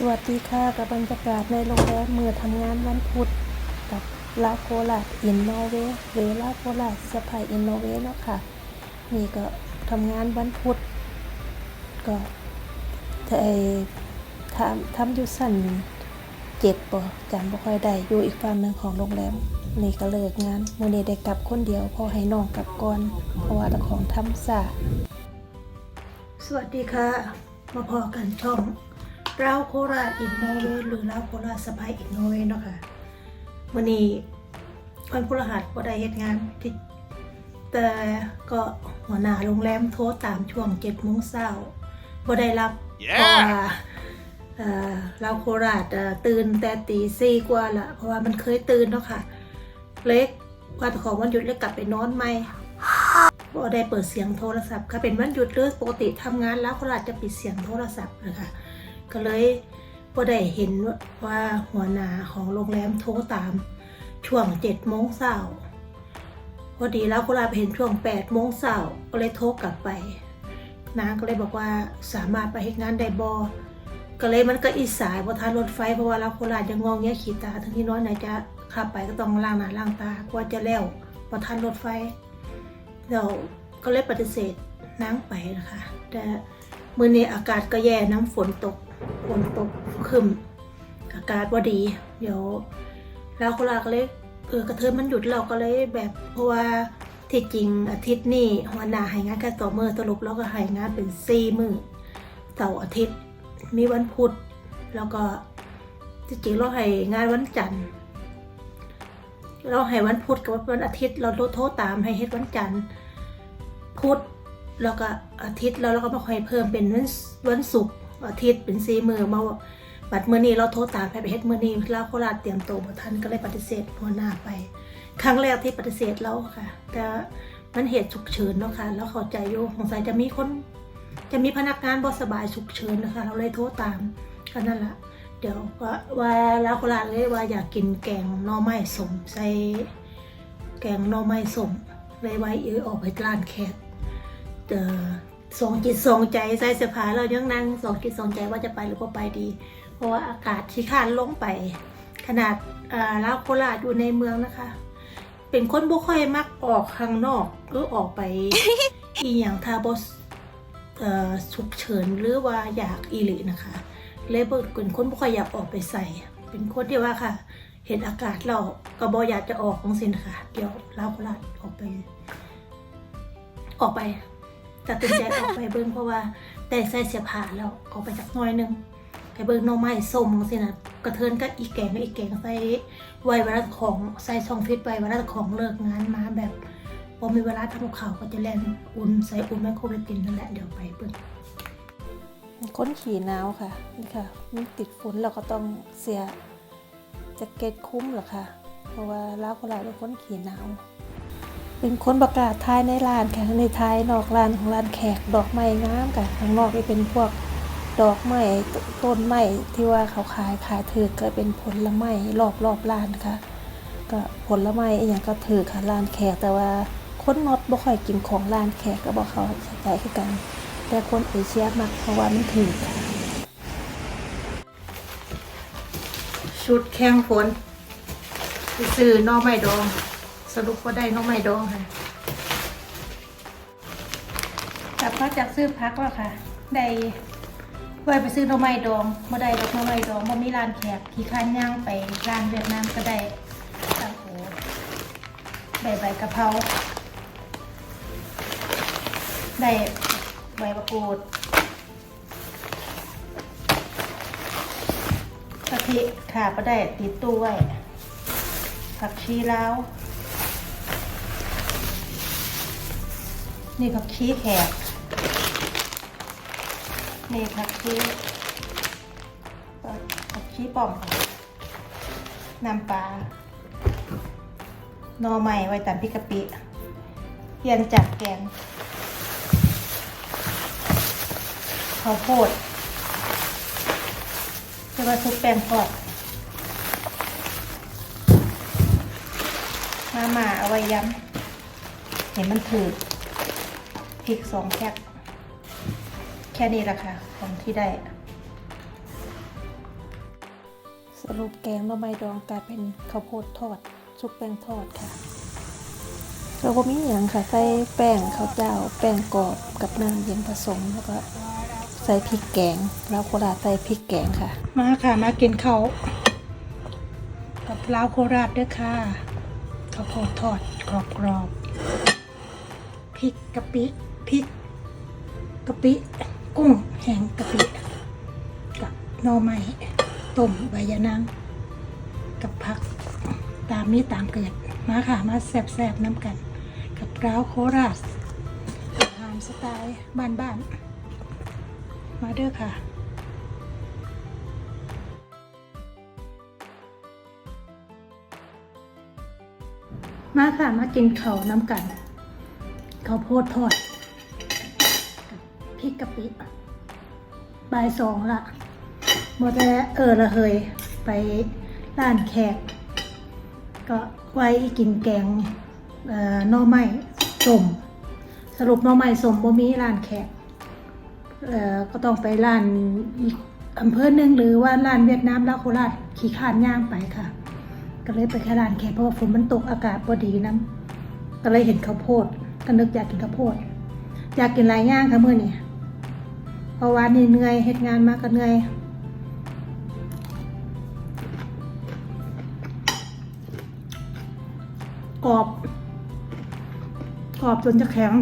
สวัสดีค่ะกับบรรยากาศในโรงแรมเมื่อทำงานวันพุธกับลาโคลาดอินโนเวหรือลาโคลาดสไปอินโนเวเนาะค่ะ นี่ก็ทำงานวันพุธก็ไอ้ทำทำอยู่สั่นเจ็ดปอจำบ่ค่อยได้อยู่อีกฝั่งหนึ่งของโรงแรมนี่ก็เลิกงานมื้อนี้ได้กลับคนเดียวพอให้น้องกลับก่อนเพราะว่าเจ้าของทำซาสวัสดีค่ะ มาพอกันช่อง ราวโคราชอินโนเวหรือราวโคราชสไปอินโนเวเนาะค่ะวันนี้วันพฤหัสบ่ได้เฮ็ดงานที่แต่ก็หัวหน้าโรงแรมโทรตามช่วงเจ็ดโมงเช้าบ่ได้รับเพราะว่าเอ่อราวโคราชเอ่อตื่นแต่ตีสี่กว่าละเพราะว่ามันเคยตื่นเนาะค่ะ เล็กวันของวันหยุดเล็กกลับไปนอนใหม่บ่ได้เปิดเสียงโทรศัพท์ค่ะเป็นวันหยุดหรือปกติทำงานแล้วโคราชจะปิดเสียงโทรศัพท์นะคะ ก็เลยพอได้เห็นว่าหัวหน้าของโรงแรมโทรตามช่วงเจ็ดโมงเช้าพอดีแล้วก็ลาไปเห็นช่วงแปดโมงเช้าก็เลยโทรกลับไปนางก็เลยบอกว่าสามารถไปเฮ็ดงานได้บอก็เลยมันก็อีสายพอทานรถไฟเพราะว่าเราโคราชยังงองแงขีดตาทั้งที่น้อยไหนจะขับไปก็ต้องล้างหน้าล้างตากว่าจะแล้วพอทานรถไฟเราก็เลยปฏิเสธนางไปนะคะแต่มื้อนี้อากาศก็แย่น้ำฝนตก ฝนตกคึมอากาศว่าดี เดี๋ยวเราคนลาก็เลยเออกระเทินมันหยุดเราก็เลยแบบเพราะว่าที่จริงอาทิตย์นี้หัวหน้าให้งานแค่ต่อมือสรุปแล้วก็ให้งานเป็นสี่มือเสาร์อาทิตย์มีวันพุธแล้วก็ที่จริงเราให้งานวันจันทร์เราให้วันพุธกับวันอาทิตย์ เราโทรตามให้เฮ็ดวันจันทร์พุธแล้วก็อาทิตย์แล้วเราก็มาคอยเพิ่มเป็นวันวันศุกร์ อาทิตย์เป็นสี่มือมาบัดมือนี้เราโทรตามให้ไปเฮ็ดมือนี้ลาโคราชเตรียมตัวบ่ทันก็เลยปฏิเสธหัวหน้าไป ครั้งแรกที่ปฏิเสธเราค่ะ แต่มันเหตุฉุกเฉินเนาะค่ะแล้วเข้าใจอยู่สงสัยจะมีคนจะมีพนักงานบ่สบายฉุกเฉินนะคะ เราเลยโทรตามก็นั่นแหละเดี๋ยวก็ว่าลาโคราชเลยว่าอยากกินแกงหน่อไม้สมใส่แกงหน่อไม้สมเลยไว้เออออกไปร้านแขกเอ่อ สองจิตสองใจใส่เสื้อผ้าเรายังนั่งสองจิตสองใจว่าจะไปหรือว่าไปดี เพราะว่าอากาศที่คานลงไป ขนาดลาวโคราชอยู่ในเมืองนะคะ เป็นคนบ่ค่อยมักออกข้างนอกหรือออกไปอีหยังทาบอ่อฉุกเฉินหรือว่าอยากอีหลีนะคะเลยบ่เป็นคนบ่ค่อยอยากออกไปใส่ เป็นคนที่ว่าค่ะ เห็นอากาศเราก็บ่อยากจะออกของสินะคะเดี๋ยวลาวโคราชออกไป ออกไป ตัดสินใจออกไปเบิ่งเพราะว่าแต่ใส่เสียผ้าแล้วออกไปจากหน้อยนึงไปเบิ่งน่อไม้ส้มสินะกระเทินกับอีแกงอีแกงใส่ไว้เวลาของใส่ซองฟิตไว้เวลาของเลิกงานมาแบบพอมีเวลาทำข้าวก็จะแล่นอุ่นใส่อุ่นไมโครเวฟกินนั่นแหละเดี๋ยวไปเบิ่งค้นขี่หนาวค่ะนี่ค่ะมันติดฝนเราก็ต้องเสียแจ็คเก็ตคุ้มหรอค่ะ เพราะว่าลาวโคราชเป็นคนขี่หนาว เป็นคนประกาศทายในร้านค่ะในทายนอกร้านของร้านแขกดอกไม้งามค่ะข้างนอกนี่เป็นพวกดอกไม้ต้นไม้ที่ว่าเขาขายขายถือก็เป็นผลไม้รอบรอบร้านค่ะ ก็ผลไม้อหย่างก็ถือค่ะร้านแขกแต่ว่าคนนอตบ่ค่อยกินของร้านแขกก็บ่เขาใจคือกัน แต่คนเอเชียมักเพราะว่ามันถือค่ะ ชุดแข้งฝนไปซื้อหนอไม้ดอง สรุปว่าได้น้องไม้ดองค่ะกลับมาจากซื้อพักแล้วค่ะ ได้ไว้ไปซื้อน้องไม้ดองบ่ได้ดอกน้องไม้ดองบ่มีร้านแขกที่ข้านย่างไปร้านเวียดนามก็ได้โอ้โหได้ใบกะเพราได้ใบมะกรูดกะทิค่ะก็ได้ติดตู้ไว้ผักชีลาว นี่ผักชีแขก นี่ผักชีผักชีปอมน้ำปลาหนอใหม่ไว้ตามพริกกะปิเพียนจากแกงข้าวโพดเรียกว่าซุปแป้งทอดมาหมาเอาไว้ย้ำเห็นมันถือ พริกสองแพ็คแค่นี้แหละค่ะ ของที่ได้ สรุปแกงหน่อไมดองกลายเป็นข้าวโพดทอดซุปแป้งทอดค่ะเราก็มีอย่างค่ะ ใส่แป้งข้าวเจ้า แป้งกรอบกับน้ำเย็นผสมแล้วก็ใส่พริกแกง แล้วโคราชใส่พริกแกงค่ะ มาค่ะมากินข้าวกับลาวโคราชด้วยค่ะข้าวโพดทอดกรอบๆพริกกะปิ พริกกะปิกุ้งแห้งกะปิกับหน่อไม้ต้มใบยะนางกับผักตามนี้ตามเกิดมาค่ะมาแซบๆน้ำกัน กับร้าวโคราชอาหารสไตล์บ้านๆมาเด้อค่ะมาค่ะมากินเขาน้ำกันข้าวโพดทอด พริกกะปิบ่ายสองละหมดแล้วเออละเฮยไปร้านแขก ก็ไว้กินแกงเอ่อหน่อไม้สมสรุปหน่อไม้สมบ่มีร้านแขกเอ่อก็ต้องไปร้านอีกอำเภอหนึ่งหรือว่าร้านเวียดนามลาโคราชขี่ขานย่างไปค่ะ ก็เลยไปแค่ร้านแค่เพราะว่าฝนมันตกอากาศพอดีน้ำก็เลยเห็นข้าวโพดก็นึกอยากกินข้าวโพด อยากกินหลายย่างค่ะมื่อนี้ เพราะว่านี่เหนื่อยเฮ็ดงานมากก็เหนื่อยกรอบกรอบจนจะแข็ง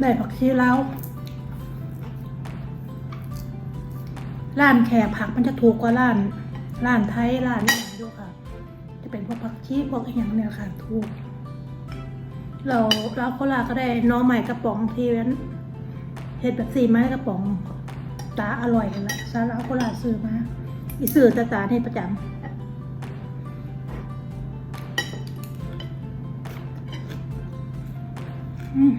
ได้ผักชีแลาวร้านแขกผักมันจะถูกกว่าร้านร้านไทยร้านนี้ด้วค่ะ จะเป็นพวกผักชีพวกอย่างเนี่ยค่ะ ถูก เราเราโคราก็ได้น้อใหม่กระป๋องที่นั้นเห็ดแบบสี่ไม้กระป๋องตาอร่อยกันละซาลาโคราซื้อมาอีซื้อตาตานี่ประจำอืม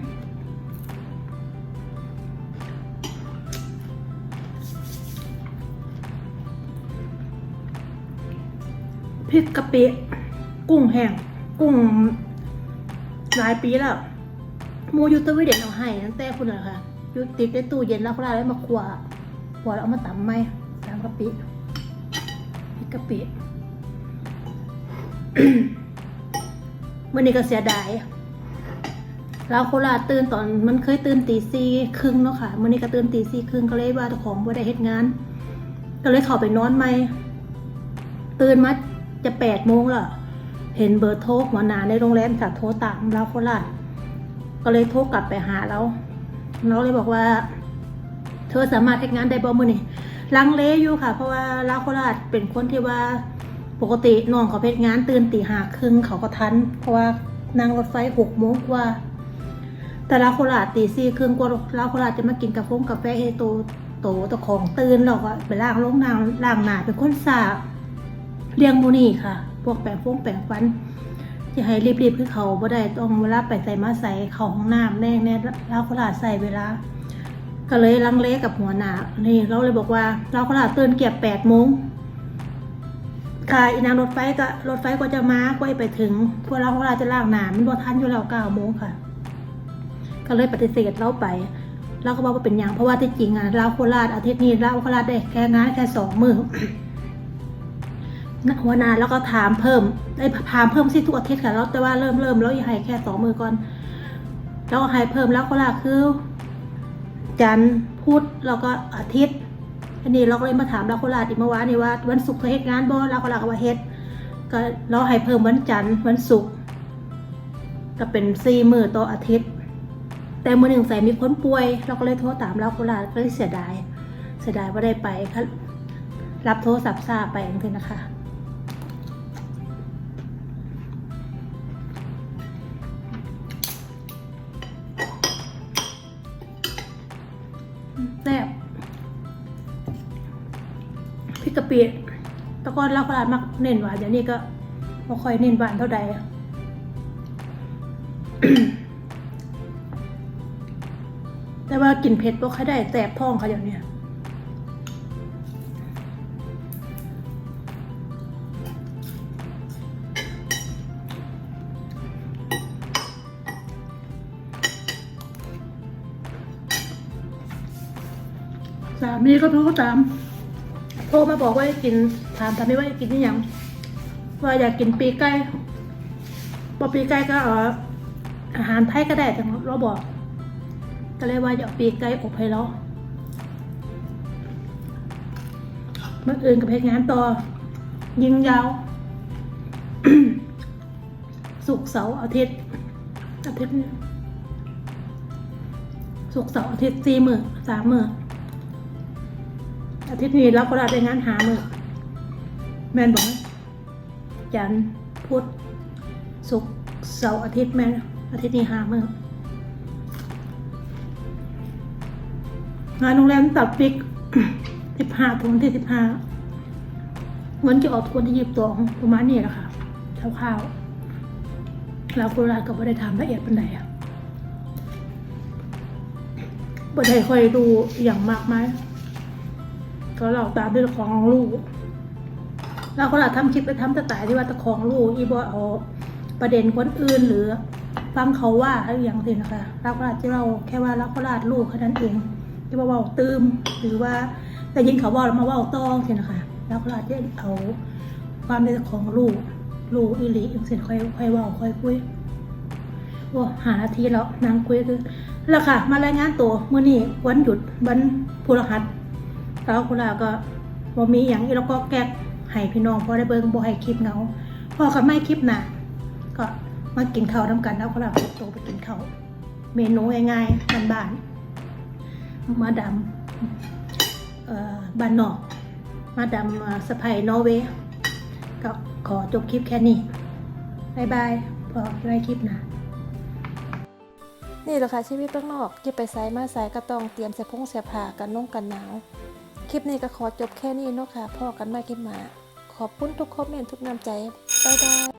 พริกกะปิกุ้งแห้งกุ้ง หลายปีแล้วมูยูตะวิเด็นเอาให้ตั้งแต่คุณเหรอคะยูติดในตู้เย็นแล้วเขาได้มาขวาขวาแล้วเอามาตำไหมตำกะปิพริกกะปิวันนี้ก็เสียดายเราโคราตื่นตอนมันเคยตื่นตีสี่ครึ่งเนาะค่ะวันนี้ก็ตื่นตีสี่ครึ่งก็เลยว่าเจ้าของบ่ได้เฮ็ดงาน ก็เลยเข้าไปนอนใหมตื่นมาจะแปดโมงแล้ว เห็นเบอร์โทรหัวหน้าในโรงแรมค่ะโทรตามเราโคราชก็เลยโทรกลับไปหาเราเราเลยบอกว่า เธอสามารถทำงานได้บ่มือนี่ลังเลอยู่ค่ะ เพราะว่าเราโคราชเป็นคนที่ว่าปกติน้องเขาเพชรงานตื่นตีห้าครึ่งเขาก็ทัน เพราะว่านั่งรถไฟหกโมงกว่า แต่เราโคราชตีสี่ครึ่งกว่าเราโคราชจะมากินกาแฟกาแฟให้โตโตเจ้าของตื่นเราก็ไปล้างลงนางล้างหนาเป็นคนสาบเลี้ยงมูนี่ค่ะ พวกแปรงฟงแปรงฟันจะให้รีบๆคือเขาบ่ได้ต้องเวลาไปใส่มาใส่เขาห้องน้ำแน่แน่เราขลาดใส่เวลา ก็เลยลังเลกับหัวหน้านี่เราเลยบอกว่าเราขลาดเตื่นเกียบแปดโมงค่ะอีนางรถไฟก็รถไฟก็จะมาก็ไปถึงพวกเราขลาดจะล่างหนามันบ่ทันอยู่แล้วเก้าโมงค่ะ ก็เลยปฏิเสธเราไป เราก็บอกว่าเป็นอย่างเพราะว่าที่จริงอะเราโคราชอาทิตย์นี้เราโคราชได้แค่งานแค่สองมือ หัวหนาแล้วก็ถามเพิ่มได้ถามเพิ่มสิทุกอาทิตย์ค่ะแล้วแต่ว่าเริ่มเริ่มแล้วอย่าให้แค่สองมือก่อน แล้วก็ให้เพิ่มแล้วก็ลาคือ จันทร์พุธแล้วก็อาทิตย์อันนี้เราก็เลยมาถามเราโคราอีกเมื่อวานนี้ว่าวันศุกร์เธอเฮ็ดงานบ่เราก็ลาก็ว่าเฮ็ดก็เราให้เพิ่มวันจันทร์วันศุกร์ก็เป็นสี่มือต่ออาทิตย์ แต่มือหนึ่งใส่มีคนป่วย เราก็เลยโทรตามเราโคราก็เลยเสียดาย เสียดายว่าได้ไปรับโทรศัพท์ทราบไปอย่างนี้นะคะ แซ่บพริกกะปิแตะกอนเราขลาดมักเน้นหวานเดี๋ยวนี้ก็ไม่ค่อยเน้นหวานเท่าใดแต่ว่ากินเผ็ดบ่ค่อยได้แสบท้องเขาเดี๋ยวนี้ สามีก็โทรตามโทรมาบอกว่าให้กินถามทำไม่ว่าให้กินนี่ยังว่าอยากกินปีกไก่พอปีกไก่ก็เอาอาหารไทยก็ได้แต่เราบอกก็เลยว่าอยากปีกไก่อบให้เราเมื่ออื่นกับเพลงงานต่อ ยิงยาว สุกเสาร์อาทิตย์อาทิตย์นี้สุกเสาร์อาทิตย์สี่หมื่นสามหมื่น อาทิตย์นี้เราก็ได้ไปงานหามื่นแม่นบอกจันพุธสุกร์เสาร์อาทิตย์แม่นอาทิตย์นี้หามื่นงานโรงแรมตัดปิกสิบห้าถึงที่สิบห้าเงินจะออกทุกวันที่ยี่สิบสองประมาณนี้แหละค่ะคร่าวๆเราโคราชก็ไม่ได้ทำละเอียดเป็นไหนอะบ่ได้ค่อยดูอย่างมากมาย ก็เราตามด้วยของลูกเราก็เราทำคลิปไปทำแต่แต่ที่ว่าตะของลูกอีบอเอาประเด็นคนอื่นหรือฟังเขาว่าอะไรอย่างสินะคะเราก็อาจจะเราแค่ว่าราก็ลาดลูกแค่นั้นเองที่ว่าเว่าตืมหรือว่าแต่ยินเขาว่าเรามาว่าต้องสินะคะเราก็อาจจะเอาความในของลูกลูกอีหลีอีกสิค่อยค่อยว่าค่อยคุยโอ้หานาทีแล้วนางคุยคือแล้วค่ะ มารายงานตัวเมื่อนี้วันหยุดวันพฤหัส แล้วคุณลาก็บ่มีอย่างอีแล้วก็แก๊กให้พี่น้องพอได้เบิ่งบ่ให้คลิปเงาพอกับไม่คลิปหนาก็มากินข้าวน้ำกันแล้วคุณลาก็โตไปกินข้าวเมนูง่ายๆบ้านๆมาดำเอ่อบ้านนอก มาดำสะพายนอร์เวย์ก็ขอจบคลิปแค่นี้บายบายพอได้คลิปนะนี่แหละค่ะชีวิตเบื้องนอกอย่ไปไสมาไสก็ต้องเตรียมเสื้อผงเสื้อผ้ากันนุ่งกันหนาว คลิปนี้ก็ขอจบแค่นี้เนาะค่ะพ่อกันมาคลิปมา ขอบคุณทุกคอมเมนต์ทุกน้ำใจ บ๊ายบาย